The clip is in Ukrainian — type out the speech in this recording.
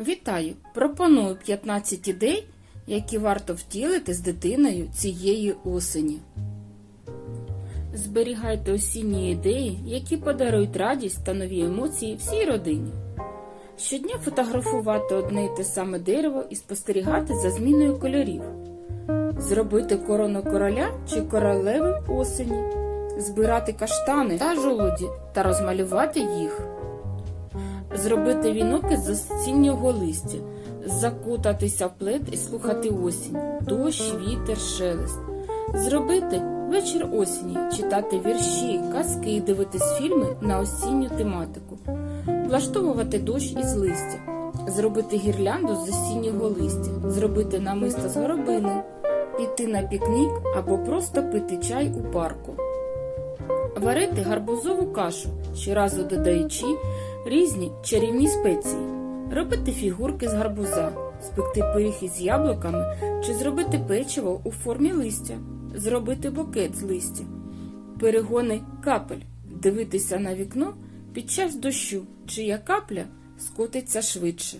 Вітаю! Пропоную 15 ідей, які варто втілити з дитиною цієї осені. Зберігайте осінні ідеї, які подарують радість та нові емоції всій родині. Щодня фотографувати одне й те саме дерево і спостерігати за зміною кольорів. Зробити корону короля чи королеви осені, збирати каштани та жолуді та розмалювати їх. Зробити вінок із осіннього листя, закутатися в плед і слухати осінь, дощ, вітер, шелест. Зробити вечір осені, читати вірші, казки і дивитись фільми на осінню тематику, влаштовувати дощ із листя, зробити гірлянду з осіннього листя, зробити намисто з горобини, піти на пікнік або просто пити чай у парку. Варити гарбузову кашу, щоразу додаючи різні чарівні спеції, робити фігурки з гарбуза, спекти пиріг із яблуками чи зробити печиво у формі листя, зробити букет з листя, перегони капель, дивитися на вікно під час дощу, чия капля скотиться швидше.